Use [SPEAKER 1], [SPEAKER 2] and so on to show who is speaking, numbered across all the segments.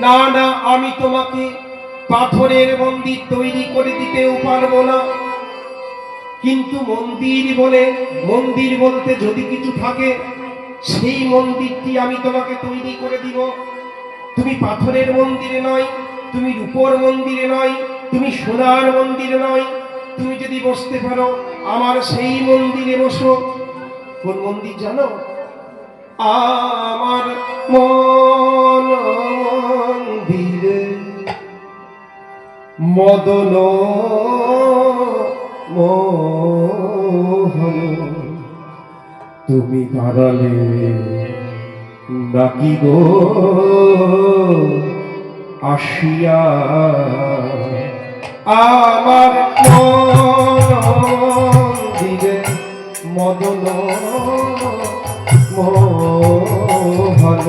[SPEAKER 1] না না, আমি তোমাকে পাথরের মন্দির তৈরি করে দিতেও পারব না। কিন্তু মন্দির বলে, মন্দির বলতে যদি কিছু থাকে, সেই মন্দিরটি আমি তোমাকে তৈরি করে দিব। তুমি পাথরের মন্দিরে নয়, তুমি রূপোর মন্দিরে নয়, তুমি সোনার মন্দিরে নয়। তুমি যদি বসতে পারো, আমার সেই মন্দিরে বসো। কোন মন্দির জানো? আমার মন মদন মোহন তুমি দাঁড়ালে নাকি গো আসিয়া? আমার মন্দিরে মদন মোহন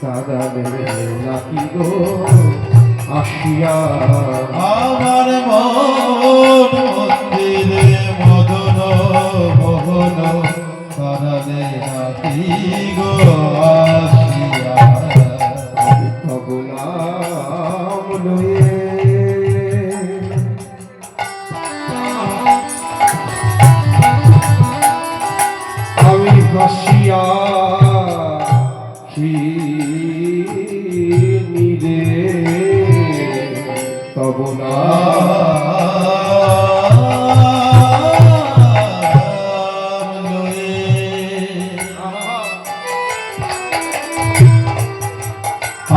[SPEAKER 1] দাঁড়ালে নাকি গো আসিয়া
[SPEAKER 2] আমার মন মন্দিরে মদন মোহন তারালে নাকি গো আসিয়া।
[SPEAKER 1] তব লয়ে আমি হাসিয়া তব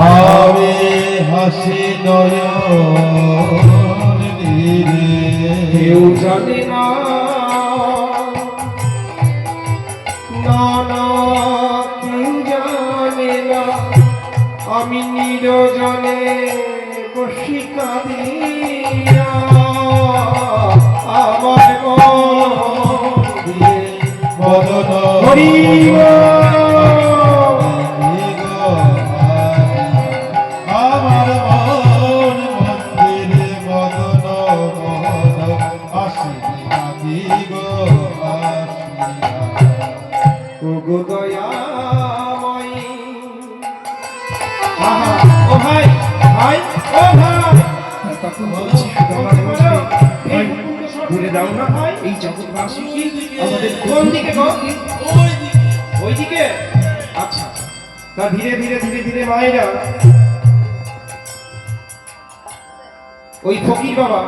[SPEAKER 2] আমি হাসি নয়ন
[SPEAKER 1] না না না কেউ জানে না আমি নিরজনে কাঁদিয়া আমার মন দিয়ে
[SPEAKER 2] মদন
[SPEAKER 1] হরি
[SPEAKER 2] আমার মন মন্দিরে মদন মোহন
[SPEAKER 1] ওই দিকে আচ্ছা বাবা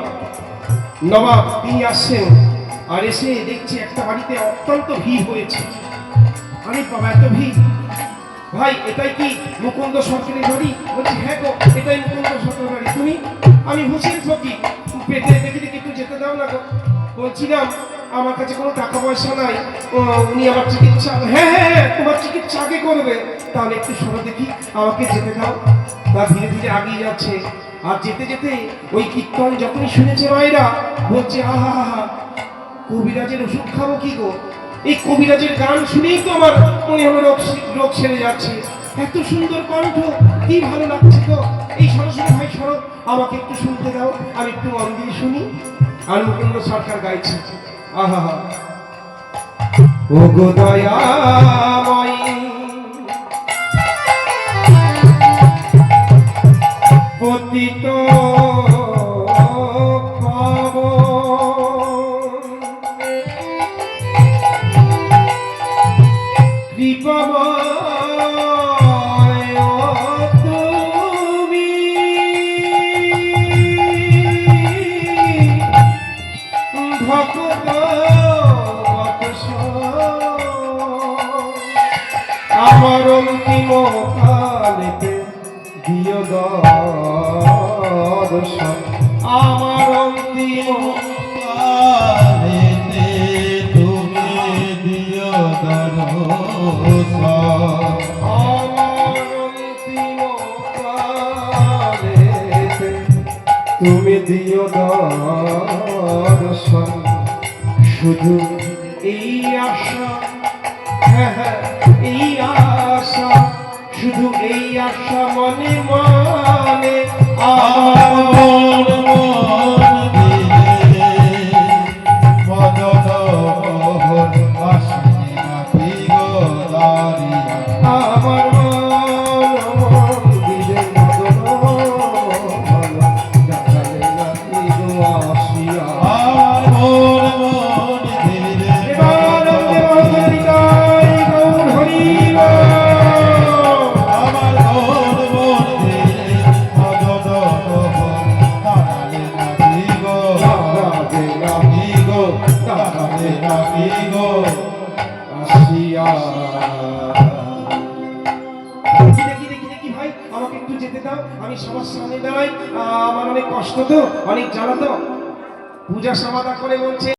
[SPEAKER 1] নবাব তিনি আর এসে দেখছি একটা বাড়িতে অত্যন্ত ভিড় হয়েছে। আরে বাবা, এত ভিড়। ভাই, এটাই কি মুকুন্দ সরকারি বাড়ি? বলছি হ্যাঁ গো, এটাই মুকুন্দ সরকারি বাড়ি। তুমি? আমি হুসেন ফকির পেটে দেখে দেখি একটু যেতে দাও না গো। বলছিলাম আমার কাছে কোনো টাকা পয়সা নাই। উনি আমার চিকিৎসা হ্যাঁ হ্যাঁ হ্যাঁ তোমার চিকিৎসা আগে করবে। তাহলে একটু সরো দেখি, আমাকে যেতে দাও। তা ধীরে ধীরে আগিয়ে যাচ্ছে। আর যেতে যেতে ওই কীর্তন যখনই শুনেছে মায়েরা, বলছে, আহা হা হা কবিরাজের ওষুধ খাব কি গো? এই কবিরাজের গান শুনেই তো আমার মনে হলো রোগ রোগ সেরে যাচ্ছে। এত সুন্দর কণ্ঠ, কি ভালো লাগছে তো। এই সরস্বতী ভাই সরব আমাকে একটু শুনতে দাও আর একটু মন দিয়ে শুনি। আর মুকুন্দ সরকার গাইছে। আহা ও গো দয়াময় অন্তিম কালেতে দিয় দর্শন। আমার অন্তিম
[SPEAKER 2] পারেতে তুমি দিও দর্শন।
[SPEAKER 1] আমার কালেতে তুমি দিয় দর্শন। শুধু এই আশা এই আশা শুধু এই আশা মনে মনে আমার
[SPEAKER 2] মন
[SPEAKER 1] আমি সবার সামনে আমার অনেক কষ্ট তো অনেক জ্বালা তো। পূজা সমাধা করে বলছে